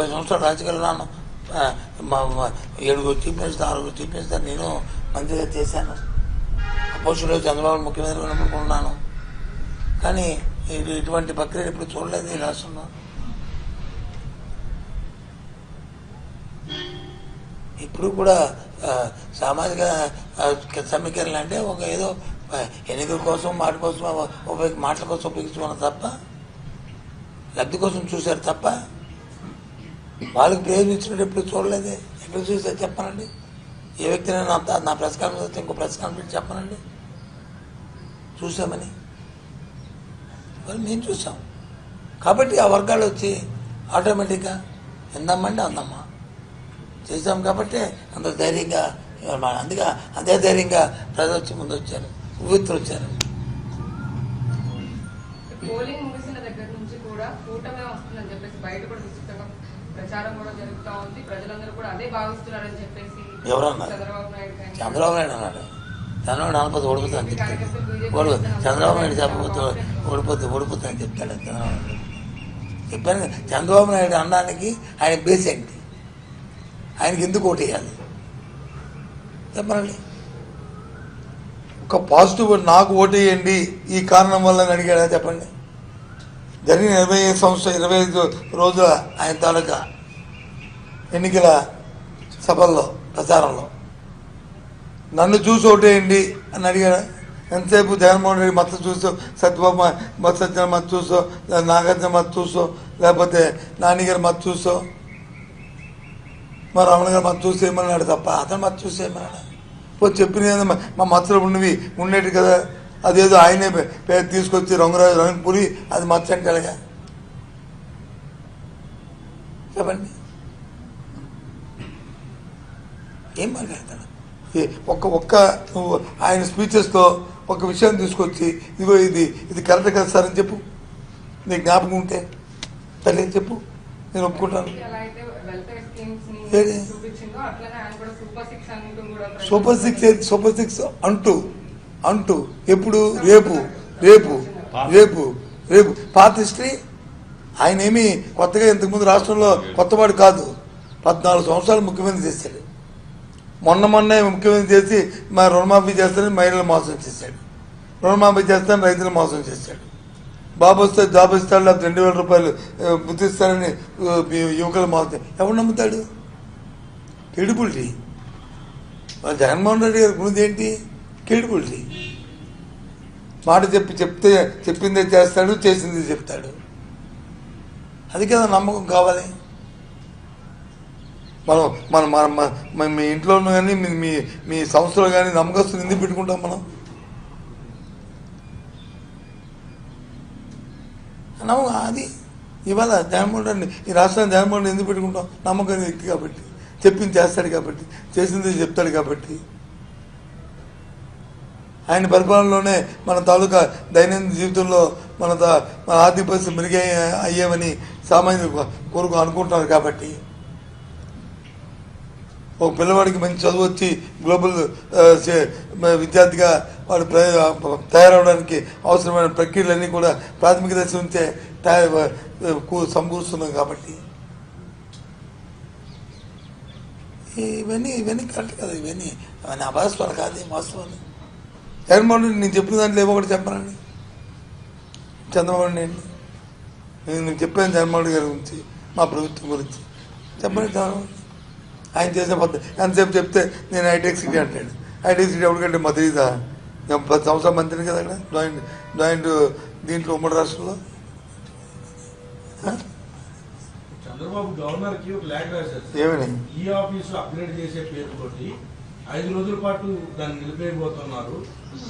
ముప్పై సంవత్సరాలు రాజకీయాలు మా- ఏడుగురు చీఫ్ మినిస్టర్ ఆరుగురు చీఫ్ మినిస్టర్ నేను మంత్రిగా చేశాను. అపోజిషన్లో చంద్రబాబు ముఖ్యమంత్రి ఉన్నప్పుడు ఉన్నాను కానీ ఇటువంటి ప్రక్రియ ఇప్పుడు చూడలేదు ఈ రాష్ట్రంలో. ఇప్పుడు కూడా సామాజిక సమీకరణ అంటే ఒక ఏదో ఎన్నికల కోసం మాట కోసం ఉపయోగ మాటల కోసం ఉపయోగించుకున్నారు తప్ప లబ్ధి కోసం చూశారు తప్ప వాళ్ళకి ప్రయోజనం ఇచ్చినట్టు ఎప్పుడు చూడలేదే. ఎప్పుడు చూస్తే చెప్పనండి. ఏ వ్యక్తిని నా నా ప్రెస్ కాన్ఫరెన్స్ వస్తే ఇంకో ప్రెస్ కాన్ఫరెన్స్ చెప్పనండి. చూసామని వాళ్ళు మేము చూసాం కాబట్టి ఆ వర్గాలు వచ్చి ఆటోమేటిక్గా ఎందమ్మంటే అందమ్మా? చేశాం కాబట్టి అంత ధైర్యంగా అందుకే అదే ధైర్యంగా ప్రజలు వచ్చి ముందు వచ్చారు. ఉవ్వెత్తులు వచ్చారు. పోలింగ్ ముగిసిన దగ్గర నుంచి కూడా కూటమే వస్తుందని చెప్పేసి బయట కూడా విస్తృతంగా ప్రచారం కూడా జరుగుతా ఉంది. ప్రజలందరూ కూడా అదే భావిస్తున్నారని చెప్పేసి? చంద్రబాబు నాయుడు చంద్రబాబు నాయుడు అన్నాడు. చంద్రబాబు అని చెప్తాడు. ఓడి చంద్రబాబు నాయుడు చెప్పకపోతే ఓడిపోతే ఓడిపోతా అని చెప్తాడు చంద్రబాబు నాయుడు. చెప్పాను చంద్రబాబు నాయుడు అనడానికి ఆయన బేస్ ఏంటి? ఆయనకి ఎందుకు ఓటు వేయాలి? చెప్పనండి ఒక పాజిటివ్ నాకు ఓటేయండి ఈ కారణం వల్ల అని అడిగాడా. చెప్పండి. జరిగిన ఇరవై ఐదు సంవత్సరం ఇరవై ఐదు రోజుల ఆయన తాలూకా ఎన్నికల సభల్లో ప్రచారంలో నన్ను చూసి ఓటేయండి అని అడిగాడు. ఎంతసేపు జగన్మోహన్ రెడ్డి మత చూసో సత్యబాబు మత సత్యన మత చూసో నాగార్జున మత చూసో లేకపోతే నానిగారు మత చూసో మా రమణ గారి మత చూసి ఏమన్నాడు తప్ప అతను మత చూసేమన్నాడు పో చెప్పిన మా మచ్చలు ఉన్నవి ఉండేటి కదా. అదేదో ఆయనే పేరు తీసుకొచ్చి రంగురాజు రంగుపూరి అది మచ్చ అంటాడుగా చెప్పండి. ఏం మాట్లాడతాడు? ఒక్క ఒక్క నువ్వు ఆయన స్పీచెస్తో ఒక విషయం తీసుకొచ్చి ఇదిగో ఇది ఇది కరెక్ట్ కదా సార్ అని చెప్పు. నీకు జ్ఞాపకం ఉంటే సరే చెప్పు. నేను ఒప్పుకుంటాను. ఎలా అయితే వెల్ఫేర్ స్కీమ్స్ని ఏది? చూపించిందో అట్లనే ఆయన కూడా సూపర్ సిక్స్ సూపర్ సిక్స్ ఏది? సూపర్ సిక్స్ అంటూ అంటూ. ఎప్పుడు? రేపు. రేపు. రేపు. రేపు. పాత హిస్టరీ? ఆయన ఏమి కొత్తగా ఇంతకుముందు రాష్ట్రంలో కొత్తవాడు కాదు. పద్నాలుగు సంవత్సరాలు ముఖ్యమంత్రి చేశాడు. మొన్న మొన్నే ముఖ్యమంత్రి చేసి మా రుణమాఫీ చేస్తానని మహిళలు మోసం చేశాడు. రుణమాఫీ చేస్తానని రైతులు మోసం చేశాడు. బాబు వస్తే జాబ్ ఇస్తాడు లేకపోతే రెండు వేల రూపాయలు ఆ, యువకులు మారుతాయి ఎవరు నమ్ముతాడు? క్రెడిబిలిటీ మరి జగన్మోహన్ రెడ్డి గారి గురించి ఏంటి? క్రెడిబిలిటీ మాట చెప్పి చెప్తే చెప్పిందే చేస్తాడు చేసింది చెప్తాడు. అది కదా నమ్మకం కావాలి. మనం మనం మన మీ ఇంట్లో కానీ మీ మీ మీ సంస్థలో కానీ నమ్మకస్తులు ఎందుకు పెట్టుకుంటాం మనం? నమ్మకం అది. ఇవాళ జగన్మోహన్ రెడ్డి ఈ రాష్ట్రాన్ని జగన్మోహన్ ఎందుకు పెట్టుకుంటాం? నమ్మకం వ్యక్తి కాబట్టి. చెప్పింది చేస్తాడు కాబట్టి. చేసింది చెప్తాడు కాబట్టి. ఆయన పరిపాలనలోనే మన తాలూకా దైనందిన జీవితంలో మన మన ఆర్థిక పరిస్థితి మెరుగే అయ్యామని సామాన్యులు కోరుకు అనుకుంటున్నారు కాబట్టి. ఒక పిల్లవాడికి మంచి చదువు వచ్చి గ్లోబల్ విద్యార్థిగా వాడు ప్ర- తయారవడానికి అవసరమైన ప్రక్రియలన్నీ కూడా ప్రాథమిక దశ నుంచే తయారు సమకూరుస్తున్నాం కాబట్టి. ఇవన్నీ ఇవన్నీ కరెక్ట్ కదా ఇవన్నీ. అవన్నీ అభాస్వాలు కాదు వాస్తవాలు? జగన్మోహన్ రెడ్డి నేను చెప్పిన దాంట్లో ఏమో ఒకటి చెప్పనండి చంద్రబాబు నేను నేను చెప్పాను జగన్మోహన్ రెడ్డి గారి గురించి మా ప్రభుత్వం గురించి. చెప్పండి చంద్రబాబు ఆయన చేసిన పద్ధతి ఎంతసేపు చెప్తే నేను హైటెక్ సిటీ అంటాడు. హైటెక్ సిటీ ఎవరికంటే మా తెలీదా? నేను పది సంవత్సరాల మంత్రిని కదా అక్కడ జాయింట్ జాయింట్ దీంట్లో ఉమ్మడి రాష్ట్రంలో? చంద్రబాబు గవర్నర్కి ఒక లేఖ రాశారు ఈ ఆఫీసు అప్గ్రేడ్ చేసే పేరుతోటి ఐదు రోజుల పాటు దాన్ని నిలిపేయబోతున్నారు.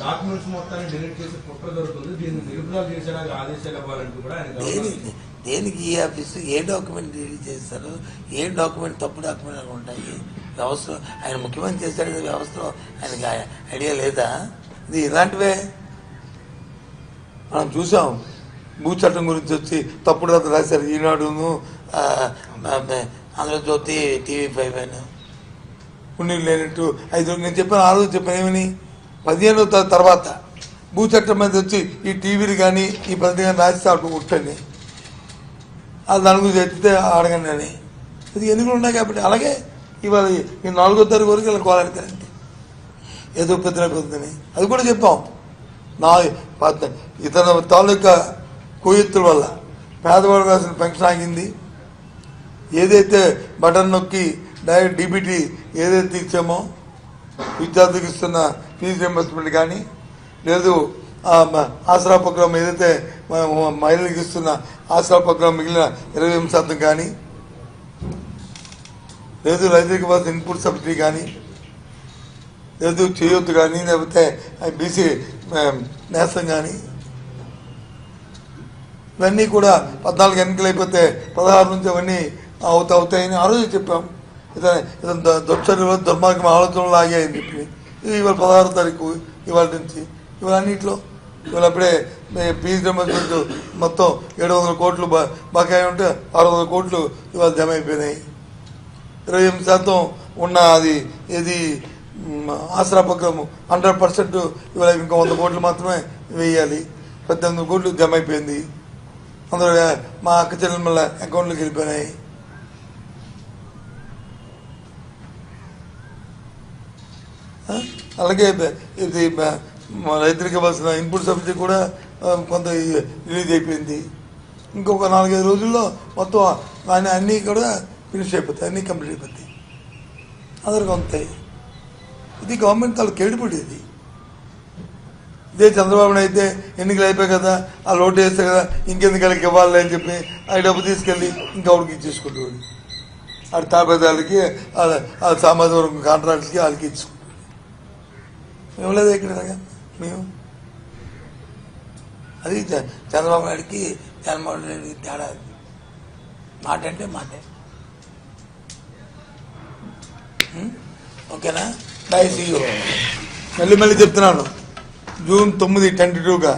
డాక్యుమెంట్స్ మొత్తాన్ని డిలీట్ చేసి కుట్ర జరుగుతుంది. దీన్ని నిలుపుదల చేసేలాగా ఆదేశాలు ఇవ్వాలంటూ కూడా ఆయన గవర్నర్ దేనికి ఈ ఆఫీసు? ఏ డాక్యుమెంట్ రిలీజ్ చేస్తారు? ఏ డాక్యుమెంట్ తప్పు డాక్యుమెంట్లు ఉంటాయి? వ్యవస్థలో ఆయన ముఖ్యమంత్రి చేశాడు వ్యవస్థలో ఆయనకి ఐడియా లేదా? ఇది ఇలాంటివే. మనం చూసాం. భూ చట్టం గురించి వచ్చి తప్పుడు కథ రాశారు ఈనాడును ఆంధ్రజ్యోతి టీవీ ఫైవ్ అని. ఉండి లేనట్టు ఐదు నేను చెప్పాను ఆ రోజు చెప్పాను ఏమని? పదిహేను తర్వాత భూ చట్టం మీద వచ్చి ఈ టీవీలు కానీ ఈ పద్ధతి కానీ రాస్తే అటు ఉట్టండి అది నలుగురు గురించి అడగండి అని. ఇది ఎందుకు ఉన్నాయి కాబట్టి? అలాగే ఇవాళ ఈ నాలుగో తారీఖు వరకు ఇలా కోలాడతారండి ఏదో పెద్దలకు వద్దని అది కూడా చెప్పాం నా ఇతను తాలూకా కుయుత్తుల వల్ల పేదవాడు రాసిన పెన్షన్ ఆగింది ఏదైతే బటన్ నొక్కి డైరెక్ట్ డీబీటీ ఏదైతే ఇచ్చామో విద్యార్థికి ఇస్తున్న ఫీజు రింబర్స్మెంట్ కానీ లేదు ఆసరా ప్రోగ్రామ్ ఏదైతే మహిళలకు ఇస్తున్న ఆసరా ప్రోగ్రామ్ మిగిలిన ఇరవై ఎనిమిది శాతం కానీ లేదు రైతులకు ఇవ్వాల్సిన ఇన్పుట్ సబ్సిడీ కానీ లేదు చేయొద్దు కానీ లేకపోతే బీసీ నేస్తం కానీ ఇవన్నీ కూడా పద్నాలుగు ఎన్నికలు అయిపోతే పదహారు నుంచి అవన్నీ అవుతా అవుతాయని ఆ రోజు చెప్పాం. ఇతను ఇతను ద- దుర్చర్యలు దుర్మార్గం ఆలోచనలు ఆగాయని చెప్పి. ఇది ఇవాళ పదహారు తారీఖు ఇవాళ నుంచి ఇవాళ అన్నింటిలో. ఇవాళ అప్పుడే పీజీ రింబర్స్మెంట్ మొత్తం ఏడు వందల కోట్లు బ- బకాయి ఉంటే ఆరు వందల కోట్లు ఇవాళ జమ అయిపోయినాయి. ఇరవై ఎనిమిది శాతం ఉన్న అది ఇది ఆసరా పక్కం హండ్రెడ్ పర్సెంట్ ఇవాళ ఇంకా వంద కోట్లు మాత్రమే వేయాలి. పద్దెనిమిది కోట్లు జమ అయిపోయింది. అందులో మా అక్క చెల్లెమ్మల అకౌంట్లోకి వెళ్ళిపోయినాయి. అలాగే ఇది రైతులకు ఇవ్వాల్సిన ఇన్పుట్ సబ్సిడీ కూడా కొంత రిలీజ్ అయిపోయింది. ఇంకొక నాలుగైదు రోజుల్లో మొత్తం ఆయన అన్నీ కూడా ఫినిష్ అయిపోతాయి అన్నీ కంప్లీట్ అయిపోతాయి. అందరికి ఉంటాయి ఇది గవర్నమెంట్ తాలూ కేడుపడి ఇది ఇదే చంద్రబాబు అయితే ఎన్నికలు అయిపోయాయి కదా ఆ లోటు వేస్తే కదా ఇంకెందుకు వాళ్ళకి ఇవ్వాలి అని చెప్పి ఆ డబ్బు తీసుకెళ్ళి ఇంకొకరికి ఇచ్చేసుకుంటాడు ఆ తాపేదాలకి ఆ సామాజిక వర్గం కాంట్రాక్ట్స్కి వాళ్ళకి ఇచ్చుకుంటాడు ఇవ్వలేదు ఇక్కడ మేము. అది చంద్రబాబు నాయుడికి జగన్మోహన్ రెడ్డికి తేడా. మాట అంటే మాటే? ఓకేనా? బాయ్ సీ యూ మళ్ళీ మళ్ళీ చెప్తున్నాను. జూన్ తొమ్మిది ట్వంటీ టూగా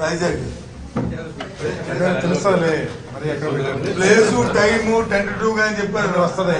వైజాగ్. పెట్టారు ప్లేసు టైము ట్వంటీ గా అని చెప్పారు వస్తుంది.